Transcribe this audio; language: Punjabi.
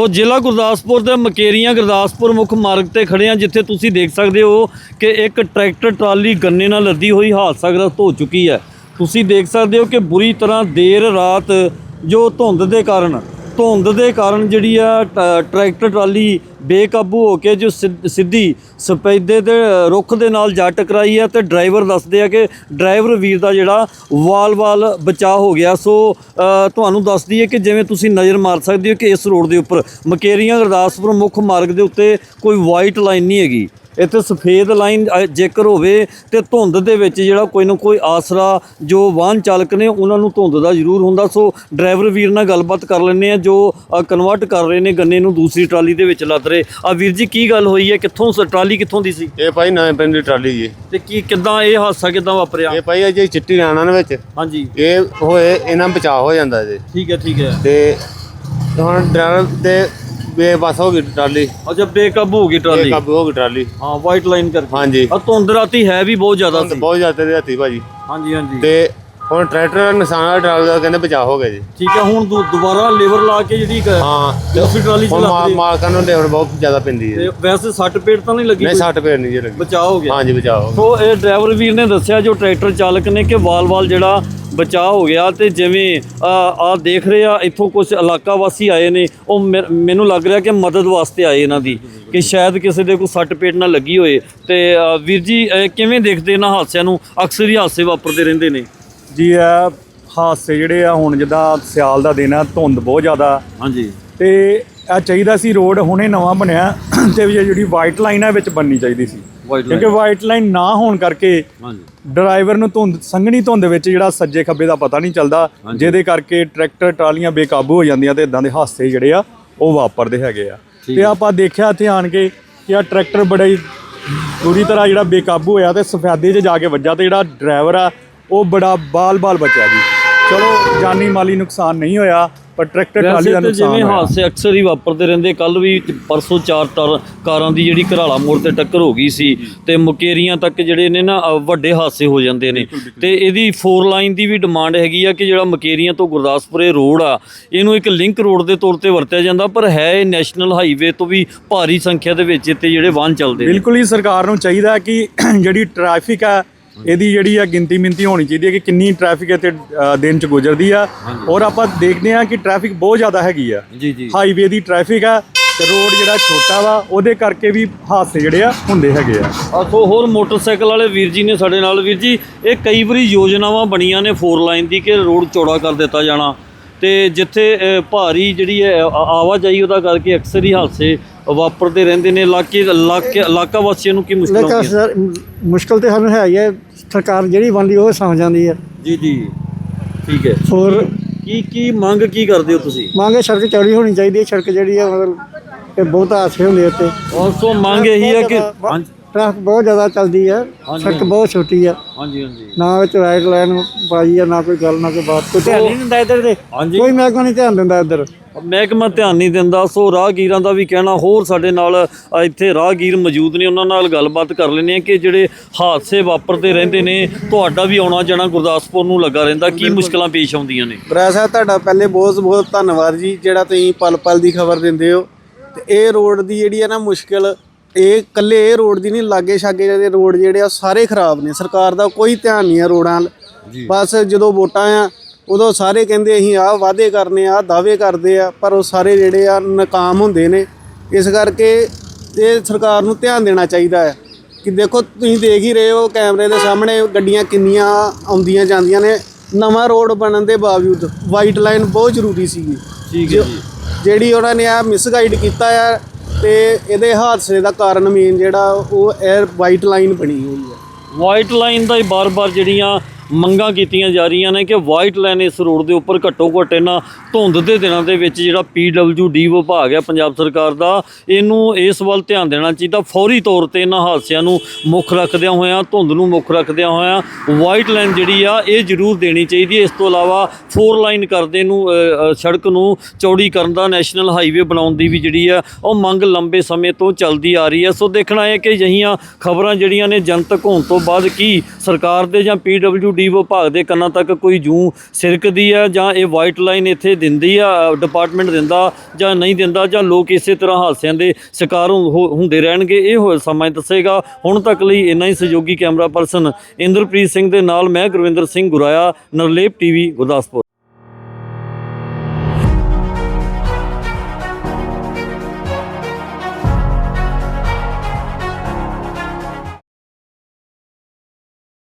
ਸੋ ਜ਼ਿਲ੍ਹਾ ਗੁਰਦਾਸਪੁਰ ਦੇ ਮਕੇਰੀਆਂ ਗੁਰਦਾਸਪੁਰ ਮੁੱਖ ਮਾਰਗ ਤੇ ਖੜੇ ਆ, ਜਿੱਥੇ ਤੁਸੀਂ ਦੇਖ ਸਕਦੇ ਹੋ ਕਿ ਇੱਕ ਟਰੈਕਟਰ ਟਰਾਲੀ ਗੰਨੇ ਨਾਲ ਲੱਦੀ ਹੋਈ ਹਾਦਸਾਗ੍ਰਸਤ ਹੋ ਚੁੱਕੀ ਹੈ। ਤੁਸੀਂ ਦੇਖ ਸਕਦੇ ਹੋ ਕਿ ਬੁਰੀ ਤਰ੍ਹਾਂ ਦੇਰ ਰਾਤ ਜੋ ਧੁੰਦ ਦੇ ਕਾਰਨ ਧੁੰਦ ਦੇ ਕਾਰਨ ਜਿਹੜੀ ਆ, ਟ- ਟਰੈਕਟਰ ਟਰਾਲੀ ਬੇਕਾਬੂ ਹੋ ਕੇ ਜੋ ਸਿੱਧ- ਸਿੱਧੀ ਸਪੈਦੇ ਦੇ ਰੁੱਖ ਦੇ ਨਾਲ ਜਾ ਟਕਰਾਈ ਹੈ ਤੇ ਡਰਾਈਵਰ ਦੱਸਦੇ ਆ ਕਿ ਡਰਾਈਵਰ ਵੀਰ ਦਾ ਜਿਹੜਾ ਵਾਲ-ਵਾਲ ਬਚਾ ਹੋ ਗਿਆ। ਸੋ ਤੁਹਾਨੂੰ ਦੱਸ ਦਈਏ ਕਿ ਜਿਵੇਂ ਤੁਸੀਂ ਨਜ਼ਰ ਮਾਰ ਸਕਦੇ ਹੋ ਕਿ ਇਸ ਰੋਡ ਦੇ ਉੱਪਰ ਮਕੇਰੀਆਂ ਗੁਰਦਾਸਪੁਰ ਮੁੱਖ ਮਾਰਗ ਦੇ ਉੱਤੇ ਕੋਈ ਵਾਈਟ ਲਾਈਨ ਨਹੀਂ ਹੈਗੀ। ਇੱਥੇ ਸਫੇਦ ਲਾਈਨ ਜੇਕਰ ਹੋਵੇ ਤੇ ਧੁੰਦ ਦੇ ਵਿੱਚ ਜਿਹੜਾ ਕੋਈ ਨਾ ਕੋਈ ਆਸਰਾ ਜੋ ਵਾਹਨ ਚਾਲਕ ਨੇ ਉਹਨਾਂ ਨੂੰ ਧੁੰਦ ਦਾ ਜ਼ਰੂਰ ਹੁੰਦਾ। ਸੋ ਡਰਾਈਵਰ ਵੀਰ ਨਾਲ ਗੱਲਬਾਤ ਕਰ ਲੈਂਦੇ ਆ ਜੋ ਕਨਵਰਟ ਕਰ ਰਹੇ ਨੇ ਗੰਨੇ ਨੂੰ ਦੂਸਰੀ ਟਰਾਲੀ ਦੇ ਵਿੱਚ ਲੱਦ ਰਹੇ। ਆ ਵੀਰ ਜੀ ਕੀ ਗੱਲ ਹੋਈ ਹੈ? ਕਿੱਥੋਂ ਟਰਾਲੀ ਕਿੱਥੋਂ ਦੀ ਸੀ? ਇਹ ਭਾਈ ਨਵੇਂ ਪਿੰਡ ਦੀ ਟਰਾਲੀ ਜੀ। ਤੇ ਕੀ ਕਿੱਦਾਂ ਇਹ ਹਾਦਸਾ ਕਿੱਦਾਂ ਵਾਪਰਿਆ? ਇਹ ਭਾਈ ਅਜੇ ਚਿੱਟੀ ਲਾਣਾ ਦੇ ਵਿੱਚ। ਹਾਂਜੀ। ਇਹ ਹੋਏ ਇਹਨਾਂ ਬਚਾਅ ਹੋ ਜਾਂਦਾ ਜੀ। ਠੀਕ ਹੈ ਠੀਕ ਹੈ। ਤੇ ਹੁਣ ਡਰਾਈਵਰ ਤੇ ਬੇਬਸ ਹੋ ਗਈ ਟਰਾਲੀ। ਅੱਛਾ ਬੇਕਾਬੂ ਹੋ ਗਈ ਟਰਾਲੀ। ਬੇਕਾਬੂ ਹੋ ਗਈ ਟਰਾਲੀ। ਹਾਂ ਵਾਈਟ ਲਾਈਨ ਕਰਕੇ। ਹਾਂਜੀ। ਆ ਧੁੰਦ ਰਾਤੀ ਹੈ ਵੀ ਬਹੁਤ ਜ਼ਿਆਦਾ ਸੀ। ਬਹੁਤ ਜ਼ਿਆਦਾ ਹੱਥੀ ਭਾਜੀ। ਹਾਂਜੀ ਹਾਂਜੀ। ਤੇ ਹੁਣ ਟਰੈਕਟਰ ਦਾ ਨੁਕਸਾਨ ਵਾਲਾ ਟਰਾਲੀ ਕਹਿੰਦੇ ਬਚਾਅ ਹੋ ਗਿਆ ਜੀ। ਠੀਕ ਹੈ ਹੁਣ ਦੁ- ਦੁਬਾਰਾ ਲੇਬਰ ਲਾ ਕੇ ਜਿਹੜੀ ਹਾਂ ਦੂਸਰੀ ਟਰਾਲੀ ਚ ਹੁਣ ਲੱਗ ਮਾ-। ਮਾਲਕਾਂ ਨੂੰ ਲੇਬਰ ਬਹੁਤ ਜ਼ਿਆਦਾ ਪੈਂਦੀ ਹੈ। ਤੇ ਵੈਸੇ ਸੱਟ ਪੇਟ ਤਾਂ ਨਹੀਂ ਲੱਗੀ ਨਹੀਂ ਕੋਈ? 60 ਪੇੜ ਨਹੀਂ ਜੀ ਲੱਗੀ। ਬਚਾਅ ਹੋ ਗਿਆ ਹਾਂਜੀ ਗਿਆ ਸੋ ਇਹ ਡਰਾਈਵਰ ਵੀਰ ਨੇ ਦੱਸਿਆ ਜੋ ਟਰੈਕਟਰ ਚਾਲਕ ਨੇ ਕਿ ਵਾਲ-ਵਾਲ ਜਿਹੜਾ ਬਚਾਅ ਹੋ ਗਿਆ ਤੇ ਜਿਵੇਂ ਆ ਦੇਖ ਰਹੇ ਆ ਇੱਥੋਂ ਕੁਝ ਇਲਾਕਾ ਵਾਸੀ ਆਏ ਨੇ ਉਹ ਮੈ- ਮੈਨੂੰ ਲੱਗ ਰਿਹਾ ਕਿ ਮਦਦ ਵਾਸਤੇ ਆਏ ਇਹਨਾਂ ਦੀ ਕਿ ਸ਼ਾਇਦ ਕਿਸੇ ਦੇ ਕੋਈ ਸੱਟ ਪੇਟ ਨਾ ਲੱਗੀ ਹੋਏ ਤੇ ਅ, ਵੀਰ ਜੀ ਅ, ਕਿਵੇਂ ਦੇਖਦੇ ਇਹਨਾਂ ਹਾਦਸਿਆਂ ਨੂੰ? ਅਕਸਰ ਹੀ ਹਾਦਸੇ ਵਾਪਰਦੇ ਰਹਿੰਦੇ ਨੇ। ਜੀ ਇਹ ਹਾਦਸੇ ਜਿਹੜੇ ਆ ਹੁਣ ਜਿੱਦਾਂ ਸਿਆਲ ਦਾ ਦਿਨ ਆ ਧੁੰਦ ਬਹੁਤ ਜ਼ਿਆਦਾ। ਹਾਂਜੀ। ਤੇ ਇਹ ਚਾਹੀਦਾ ਸੀ ਰੋਡ ਹੁਣੇ ਨਵਾਂ ਬਣਿਆ ਤੇ ਵੀ ਜਿਹੜੀ ਵਾਈਟ ਲਾਈਨ ਹੈ ਵਿੱਚ ਬਣਨੀ ਚਾਹੀਦੀ ਸੀ। ਕਿਉਂਕਿ ਵਾਈਟ ਲਾਈਨ ਨਾ ਹੋਣ ਕਰਕੇ ਹਾਂਜੀ। ਡਰਾਈਵਰ ਨੂੰ ਧੁੰਦ ਸੰਘਣੀ ਧੁੰਦ ਵਿੱਚ ਜਿਹੜਾ ਸੱਜੇ ਖੱਬੇ ਦਾ ਪਤਾ ਨਹੀਂ ਚੱਲਦਾ ਜਿਹਦੇ ਕਰਕੇ ਟਰੈਕਟਰ ਟਰਾਲੀਆਂ ਬੇਕਾਬੂ ਹੋ ਜਾਂਦੀਆਂ ਤੇ ਇਦਾਂ ਦੇ ਹਾਦਸੇ ਜਿਹੜੇ ਆ ਉਹ ਵਾਪਰਦੇ ਹੈਗੇ ਆ। ਤੇ ਆਪਾਂ ਦੇਖਿਆ ਇੱਥੇ ਆਣ ਕੇ ਕਿ ਆ ਟਰੈਕਟਰ ਬੜਾ ਹੀ ਬੁਰੀ ਤਰ੍ਹਾਂ ਜਿਹੜਾ ਬੇਕਾਬੂ ਹੋਇਆ ਤੇ ਸਫੈਦੇ 'ਚ ਜਾ ਕੇ ਵੱਜਾ ਤੇ ਜਿਹੜਾ ਡਰਾਈਵਰ ਆ ਉਹ ਬੜਾ ਬਾਲ-ਬਾਲ ਬਚਿਆ ਜੀ। ਚਲੋ ਜਾਨੀ ਮਾਲੀ ਨੁਕਸਾਨ ਨਹੀਂ ਹੋਇਆ ਪਰ ਟਰੈਕਟਰ ਟਰਾਲੀ ਦਾ ਨੁਕਸਾਨ ਜਿਵੇਂ ਹਾਦਸੇ ਅਕਸਰ ਹੀ ਵਾਪਰਦੇ ਰਹਿੰਦੇ ਕੱਲ ਵੀ ਪਰਸੋਂ ਚਾਰ ਕਾਰਾਂ ਦੀ ਜਿਹੜੀ ਘਰਾਲਾ ਮੋੜ ਤੇ ਟੱਕਰ ਹੋ ਗਈ ਸੀ ਤੇ ਮੁਕੇਰੀਆਂ ਤੱਕ ਜਿਹੜੇ ਨੇ ਨਾ ਵੱਡੇ ਹਾਦਸੇ ਹੋ ਜਾਂਦੇ ਨੇ। ਤੇ ਇਹਦੀ 4 ਲਾਈਨ ਦੀ ਵੀ ਡਿਮਾਂਡ ਹੈਗੀ ਆ ਕਿ ਜਿਹੜਾ ਮੁਕੇਰੀਆਂ ਤੋਂ ਗੁਰਦਾਸਪੁਰ ਇਹ ਰੋਡ ਆ ਇਹਨੂੰ ਇੱਕ ਲਿੰਕ ਰੋਡ ਦੇ ਤੌਰ ਤੇ ਵਰਤਿਆ ਜਾਂਦਾ ਪਰ ਹੈ ਇਹ ਨੈਸ਼ਨਲ ਹਾਈਵੇ ਤੋਂ ਵੀ ਭਾਰੀ ਸੰਖਿਆ ਦੇ ਵਿੱਚ ਇੱਥੇ ਜਿਹੜੇ ਵਾਹਨ ਚੱਲਦੇ ਨੇ। ਬਿਲਕੁਲ ਹੀ ਸਰਕਾਰ ਨੂੰ ਚਾਹੀਦਾ ਕਿ ਜਿਹੜੀ ਟ੍ਰੈਫਿਕ ਆ ਇਹਦੀ ਜਿਹੜੀ ਆ ਗਿਣਤੀ ਮਿੰਤੀ ਹੋਣੀ ਚਾਹੀਦੀ ਹੈ ਕਿ ਕਿੰਨੀ ਟ੍ਰੈਫਿਕ ਇੱਥੇ ਅ, ਦਿਨ ਚ ਗੁਜ਼ਰਦੀ ਆ। ਔਰ ਆਪਾਂ ਦੇਖਦੇ ਆ ਕਿ ਟ੍ਰੈਫਿਕ ਬਹੁਤ ਜ਼ਿਆਦਾ ਹੈਗੀ ਆ। ਜੀ ਜੀ। ਹਾਈਵੇ ਦੀ ਟ੍ਰੈਫਿਕ ਆ ਤੇ ਰੋਡ ਜਿਹੜਾ ਛੋਟਾ ਵਾ ਉਹਦੇ ਕਰਕੇ ਵੀ ਹਾਦਸੇ ਜਿਹੜੇ ਆ ਹੁੰਦੇ ਹੈਗੇ ਆ। ਆ ਸੋ ਹੋਰ ਮੋਟਰਸਾਈਕਲ ਵਾਲੇ ਵੀਰ ਜੀ ਨੇ ਸਾਡੇ ਨਾਲ। ਵੀਰ ਜੀ ਇਹ ਕਈ ਵਾਰੀ ਯੋਜਨਾਵਾਂ ਬਣੀਆਂ ਨੇ 4 ਲਾਈਨ ਦੀ ਕਿ ਰੋਡ ਚੌੜਾ ਕਰ ਦਿੱਤਾ ਜਾਣਾ। ਤੇ ਜਿੱਥੇ ਅ, ਭਾਰੀ ਜਿਹੜੀ ਹੈ ਆ- ਆਵਾਜਾਈ ਉਹਦਾ ਕਰਕੇ ਅਕਸਰ ਹੀ ਹਾਦਸੇ ਵਾਪਰਦੇ ਰਹਿੰਦੇ ਨੇ ਇਲਾਕੇ ਇਲਾਕੇ ਇਲਾਕਾ ਵਾਸੀਆਂ ਨੂੰ ਕੀ ਮੁਸ਼ਕਲ ਲੇਕਿਨ ਆਉਂਦੀ ਹੈ? ਸਰ ਮੁਸ਼ਕਲ ਤੇ ਸਾਨੂੰ ਹੈ ਹੀ ਹੈ ਸਰਕਾਰ ਜਿਹੜੀ ਬਣਦੀ ਉਹ ਸਮਝ ਜਾਂਦੀ ਹੈ। ਜੀ ਜੀ। ਠੀਕ ਹੈ। ਹੋਰ? ਕੀ ਕੀ ਮੰਗ ਕੀ ਕਰਦੇ ਹੋ ਤੁਸੀਂ? ਮੰਗੇ ਸੜਕ ਚੌੜੀ ਹੋਣੀ ਚਾਹੀਦੀ ਹੈ ਸੜਕ ਜਿਹੜੀ ਹੈ ਮਤਲਬ ਕਿ ਬਹੁਤ ਹਾਦਸੇ ਹੁੰਦੇ ਉੱਤੇ ਔਰ ਸੋ ਮੰਗ ਇਹੀ ਹੈ ਕਿ ਹਾਂਜੀ। ਟ੍ਰੈਫਿਕ ਬਹੁਤ ਜ਼ਿਆਦਾ ਚੱਲਦੀ ਹੈ ਹਾਂਜੀ। ਸੜਕ ਬਹੁਤ ਛੋਟੀ ਹੈ। ਹਾਂਜੀ ਹਾਂਜੀ। ਨਾ ਵਿੱਚ ਰਾਈਟ ਲਾਈਨ ਪਾਈ ਹੈ ਨਾ ਕੋਈ ਗੱਲ ਨਾ ਕੋਈ ਬਾਤ। ਕੋਈ ਧਿਆਨ ਨਹੀਂ ਦਿੰਦਾ ਇੱਧਰ ਦੇ? ਹਾਂਜੀ। ਕੋਈ ਮਹਿਕਮਾ ਨਹੀਂ ਧਿਆਨ ਦਿੰਦਾ ਇੱਧਰ। ਮਹਿਕਮਾ ਧਿਆਨ ਨਹੀਂ ਦਿੰਦਾ ਸੋ ਰਾਹਗੀਰਾਂ ਦਾ ਵੀ ਕਹਿਣਾ ਹੋਰ ਸਾਡੇ ਨਾਲ ਅ, ਇੱਥੇ ਰਾਹਗੀਰ ਮੌਜੂਦ ਨੇ ਉਹਨਾਂ ਨਾਲ ਗੱਲਬਾਤ ਕਰ ਲੈਂਦੇ ਆ ਕਿ ਜਿਹੜੇ ਹਾਦਸੇ ਵਾਪਰਦੇ ਰਹਿੰਦੇ ਨੇ ਤੁਹਾਡਾ ਵੀ ਆਉਣਾ ਜਾਣਾ ਗੁਰਦਾਸਪੁਰ ਨੂੰ ਲੱਗਾ ਰਹਿੰਦਾ ਕੀ ਮੁਸ਼ਕਲਾਂ ਪੇਸ਼ ਆਉਂਦੀਆਂ ਨੇ? ਬਰਾ ਸਾਹਿਬ ਤੁਹਾਡਾ ਪਹਿਲੇ ਬਹੁਤ ਬਹੁਤ ਧੰਨਵਾਦ ਜੀ ਜਿਹੜਾ ਤੁਸੀਂ ਪਲ ਪਲ ਦੀ ਖਬਰ ਦਿੰਦੇ ਹੋ। ਤੇ ਇਹ ਰੋਡ ਦੀ ਜਿਹੜੀ ਹੈ ਨਾ ਮੁਸ਼ਕਿਲ ਇਹ ਇਕੱਲੇ ਇਹ ਰੋਡ ਦੀ ਨਹੀਂ ਲਾਗੇ ਛਾਗੇ ਦੇ ਰੋਡ ਜਿਹੜੇ ਆ ਸਾਰੇ ਖਰਾਬ ਨੇ। ਸਰਕਾਰ ਦਾ ਕੋਈ ਧਿਆਨ ਨਹੀਂ ਆ ਰੋਡਾਂ ਵੱਲ। ਬਸ ਜਦੋਂ ਵੋਟਾਂ ਆ ਉਦੋਂ ਸਾਰੇ ਕਹਿੰਦੇ ਅਸੀਂ ਆਹ ਵਾਅਦੇ ਕਰਨੇ ਆ ਦਾਅਵੇ ਕਰਦੇ ਆ ਪਰ ਉਹ ਸਾਰੇ ਜਿਹੜੇ ਆ ਨਾਕਾਮ ਹੁੰਦੇ ਨੇ। ਇਸ ਕਰਕੇ ਇਹ ਸਰਕਾਰ ਨੂੰ ਧਿਆਨ ਦੇਣਾ ਚਾਹੀਦਾ ਹੈ ਕਿ ਦੇਖੋ ਤੁਸੀਂ ਦੇਖ ਹੀ ਰਹੇ ਹੋ ਕੈਮਰੇ ਦੇ ਸਾਹਮਣੇ ਗੱਡੀਆਂ ਕਿੰਨੀਆਂ ਆਉਂਦੀਆਂ ਜਾਂਦੀਆਂ ਨੇ। ਨਵਾਂ ਰੋਡ ਬਣਨ ਦੇ ਬਾਵਜੂਦ ਵਾਈਟ ਲਾਈਨ ਬਹੁਤ ਜ਼ਰੂਰੀ ਸੀਗੀ। ਠੀਕ ਹੈ ਜੀ ਜਿਹੜੀ ਉਹਨਾਂ ਨੇ ਆ ਮਿਸਗਾਈਡ ਕੀਤਾ ਆ ਤੇ ਇਹਦੇ ਹਾਦਸੇ ਦਾ ਕਾਰਨ ਮੇਨ ਜਿਹੜਾ ਉਹ 에ਅਰ ਵਾਈਟ ਲਾਈਨ ਬਣੀ ਹੋਈ ਹੈ। ਵਾਈਟ ਲਾਈਨ ਦਾ ਹੀ ਬਾਰ-ਬਾਰ ਜਿਹੜੀਆਂ ਮੰਗਾਂ ਕੀਤੀਆਂ ਜਾ ਰਹੀਆਂ ਨੇ ਕਿ ਵਾਈਟ ਲਾਈਨ ਇਸ ਰੋਡ ਦੇ ਉੱਪਰ ਘੱਟੋ ਘੱਟ ਇਹਨਾਂ ਧੁੰਦ ਦੇ ਦਿਨਾਂ ਦੇ ਵਿੱਚ ਜਿਹੜਾ ਡੀ ਵਿਭਾਗ ਹੈ ਪੰਜਾਬ ਸਰਕਾਰ ਦਾ, ਇਹਨੂੰ ਇਸ ਵੱਲ ਧਿਆਨ ਦੇਣਾ ਚਾਹੀਦਾ। ਫੌਰੀ ਤੌਰ ਤੇ ਇਹਨਾਂ ਹਾਦਸਿਆਂ ਨੂੰ ਮੁੱਖ ਰੱਖਦਿਆਂ ਹੋਇਆਂ, ਧੁੰਦ ਨੂੰ ਮੁੱਖ ਰੱਖਦਿਆਂ ਹੋਇਆਂ ਵਾਈਟ ਲਾਈਨ ਜਿਹੜੀ ਆ, ਇਹ ਜ਼ਰੂਰ ਦੇਣੀ ਚਾਹੀਦੀ ਹੈ। ਇਸ ਤੋਂ ਇਲਾਵਾ ਫੋਰ ਲਾਈਨ ਕਰਦੇ ਨੂੰ ਸੜਕ ਨੂੰ ਚੌੜੀ ਕਰਨ ਦਾ ਨੈਸ਼ਨਲ ਹਾਈਵੇ ਬਣਾਉਣ ਦੀ ਵੀ ਜਿਹੜੀ ਆ, ਉਹ ਮੰਗ ਲੰਬੇ ਸਮੇਂ ਤੋਂ ਚੱਲਦੀ ਆ ਰਹੀ ਹੈ। ਸੋ ਦੇਖਣਾ ਹੈ ਕਿ ਅਜਿਹੀਆਂ ਖਬਰਾਂ ਜਿਹੜੀਆਂ ਨੇ ਜਨਤਕ ਹੋਣ ਤੋਂ ਬਾਅਦ ਕੀ ਸਰਕਾਰ ਦੇ ਜਾਂ ਡੀ ਵਿਭਾਗ ਦੇ ਕੰਨਾਂ ਤੱਕ ਕੋਈ ਜੂ ਸਿਰਕਦੀ ਆ ਜਾਂ ਇਹ ਵਾਈਟ ਲਾਈਨ ਇੱਥੇ ਦਿੰਦੀ ਆ ਡਿਪਾਰਟਮੈਂਟ ਦਿੰਦਾ ਜਾਂ ਨਹੀਂ ਦਿੰਦਾ ਜਾਂ ਲੋਕ ਇਸੇ ਤਰ੍ਹਾਂ ਹਾਦਸਿਆਂ ਦੇ ਸ਼ਿਕਾਰ ਹੁੰਦੇ ਰਹਿਣਗੇ, ਇਹ ਹੋਇਆ ਸਮਾਂ ਦੱਸੇਗਾ। ਹੁਣ ਤੱਕ ਲਈ ਇੰਨਾ ਹੀ ਸਹਿਯੋਗੀ ਕੈਮਰਾ ਪਰਸਨ ਇੰਦਰਪ੍ਰੀਤ ਸਿੰਘ ਦੇ ਨਾਲ ਮੈਂ ਗੁਰਵਿੰਦਰ ਸਿੰਘ ਗੁਰਾਇਆ, ਨਰਲੇਪ ਟੀਵੀ ਗੁਰਦਾਸਪੁਰ।